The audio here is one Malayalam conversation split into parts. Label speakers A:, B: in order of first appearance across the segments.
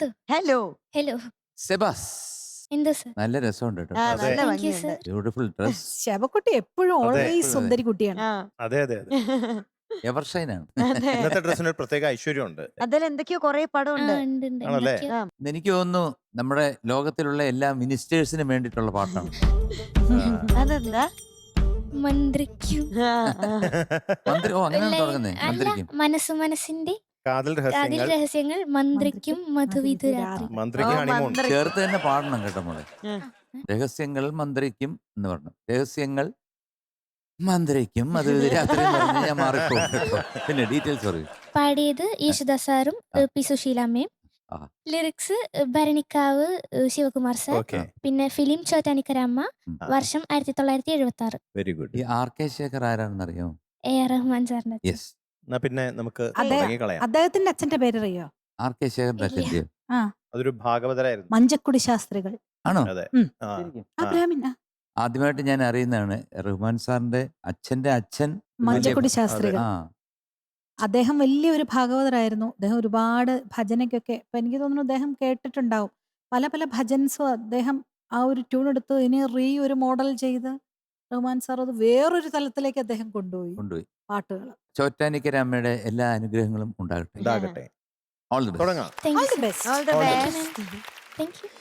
A: എന്ത്?
B: Hello
A: hello
C: Sebas.
A: എന്ത് സർ?
C: നല്ല രസമുണ്ട് കേട്ടോ.
B: ആ
D: അതെ.
B: നല്ല
A: Thank you,
B: ഭംഗിയുണ്ട്
C: ബ്യൂട്ടിഫുൾ ഡ്രസ്
E: ശവക്കുട്ടി എപ്പോഴും
D: അതെ.
E: ഓൾവേസ് സുന്ദരി കുട്ടിയാണ്.
B: ആ.
D: അതെ അതെ എവർ
C: എവർഷൈനാണ്
B: അതെ.
D: ഇന്നത്തെ ഡ്രസ്സിന് ഒരു പ്രത്യേക ഐശ്വര്യമുണ്ട്.
B: അതിൽ എന്തൊക്കെയോ കൊറേ പടം
A: ആ
B: ഉണ്ട്
A: ഉണ്ട് ഉണ്ട്.
D: ആണല്ലേ?
A: എന്തൊക്കെയോ.
C: എനിക്ക് തോന്നുന്നു നമ്മുടെ ലോകത്തിലുള്ള എല്ലാ മിനിസ്റ്റേഴ്സിനും വേണ്ടിയിട്ടുള്ള പാട്ടാണ്.
B: അതെന്താ?
A: മന്ത്രിക്കും.
B: ആ, ആ.
C: മന്ത്രി ഓ അങ്ങനെ
A: അല്ല,
C: തുടങ്ങുന്നേ.
A: അല്ല,
C: മന്ത്രിക്കും.
A: മനസ്സ് മനസ്സിന്റെ
D: കാതൽ രഹസ്യങ്ങൾ
A: രഹസ്യങ്ങൾ മന്ത്രിക്കും മധുവിധുരാത്രി
D: മന്ത്രിക്ക്
B: ഓ,
D: ഹണിമൂൺ
B: മന്ത്രി.
C: ചേർത്ത് തന്നെ പാടണം കേട്ടോ മോളെ.
B: ആ.
C: രഹസ്യങ്ങൾ മന്ത്രിക്കും എന്ന് പറഞ്ഞു. രഹസ്യങ്ങൾ മന്ത്രിക്കും അത് രാത്രി പറഞ്ഞ് ഞാൻ മാറിപ്പോകും കേട്ടോ. പിന്നെ ഡീറ്റെയിൽസ് പറയൂ.
A: പാടിയത് യേശുദാസ് സാറും പി സുശീലാമ്മയും.
C: ആ.
A: ലിറിക്സ് ഭരണിക്കാവ് ഏഹ്, ശിവകുമാർ സാർ.
D: ഓക്കെ.
A: പിന്നെ ഫിലിം ചോറ്റാനിക്കരമ്മ
C: ഉം.
A: വർഷം ആയിരത്തി തൊള്ളായിരത്തി എഴുപത്തി ആറ്
D: വെരി ഗുഡ്
C: ഈ ആർ കെ ശേഖർ ആരാണെന്നറിയോ
A: എ ആർ റഹ്മാൻ സാറിന്റെ
C: യെസ്
D: എന്നാ പിന്നെ നമുക്ക്
E: അതെ. അദ്ദേഹത്തിന്റെ അച്ഛന്റെ പേരറിയോ?
C: ആർ കെ
A: ഇല്ല.
D: അതൊരു ഭാഗവതരായിരുന്നു.
E: മഞ്ചക്കുടി ശാസ്ത്രികൾ.
C: ആണോ?
D: അതെ.
E: ഉം.
D: ആ.
E: ആ
D: ആ.
E: ബ്രാഹ്മിൻ ആ,
C: ആദ്യമായിട്ട് ഞാൻ അറിയുന്നതാണ് റഹ്മാൻ സാറിന്റെ അച്ഛന്റെ അച്ഛൻ
E: മഞ്ചക്കുടി
C: വലിയ-
E: ശാസ്ത്രികൾ.
C: ആ.
E: അദ്ദേഹം വലിയൊരു ഭാഗവതരായിരുന്നു. അദ്ദേഹം ഒരുപാട് ഭജനയ്ക്കൊക്കെ ഇപ്പൊ എനിക്ക് തോന്നുന്നു അദ്ദേഹം കേട്ടിട്ടുണ്ടാവും. പല പല ഭജൻസും അദ്ദേഹം ആ ഒരു ട്യൂൺ എടുത്ത് ഇനി റീ ഒരു മോഡൽ ചെയ്ത് റഹ്മാൻ സാർ അത് വേറൊരു തലത്തിലേക്ക് അദ്ദേഹം കൊണ്ടുപോയി
C: കൊണ്ടുപോയി.
E: പാട്ടുകൾ.
C: ചോറ്റാനിക്കരമ്മയുടെ എല്ലാ അനുഗ്രഹങ്ങളും ഉണ്ടാകട്ടെ.
D: ഉണ്ടാകട്ടെ.
C: ഓൾ ദി ബെസ്റ്റ്
D: തുടങ്ങാം.
A: Thank you,
E: all the best
B: All the best.
A: You.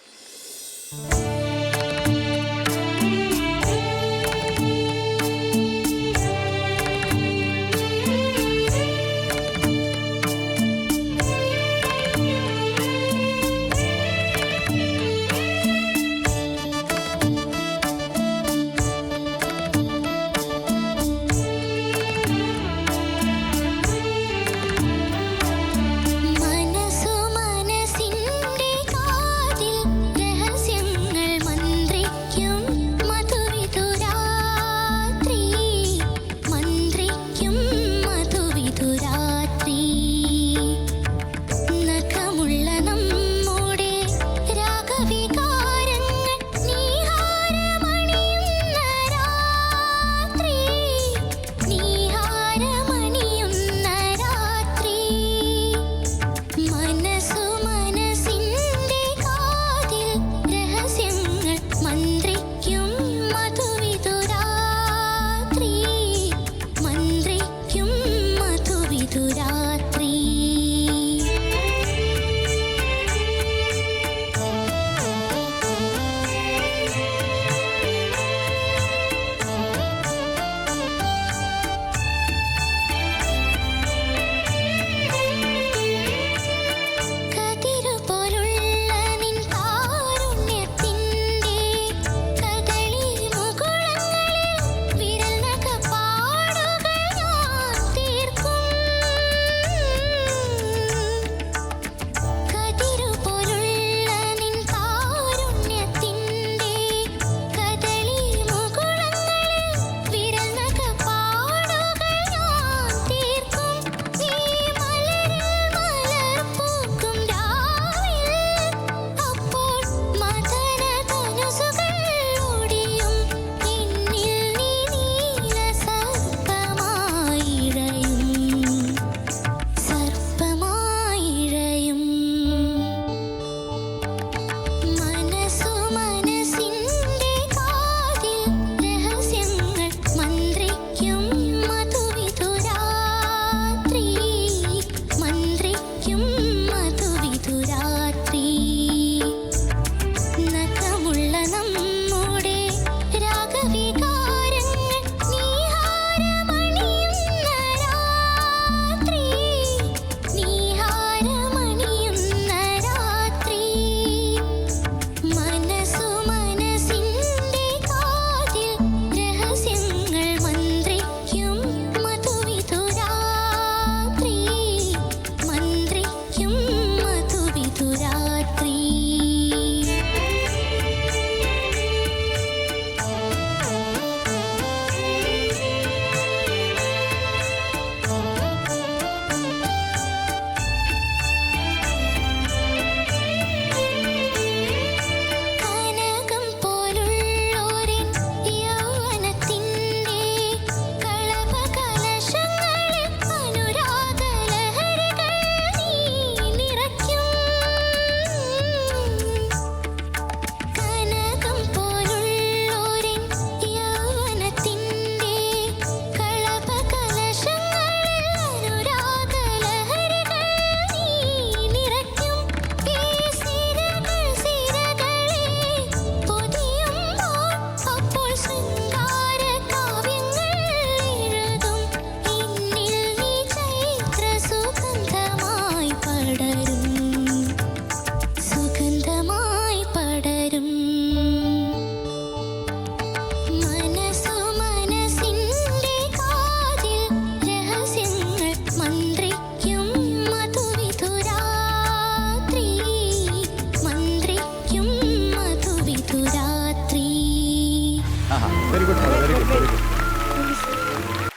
F: 涂鸦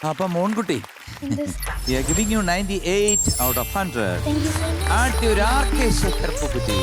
C: അപ്പൊ
A: മോൺകുട്ടി
C: giving you ninety eight out of hundred ആട്ടി ഒരു ആർ കെ ശേഖർ പൂക്കുട്ടി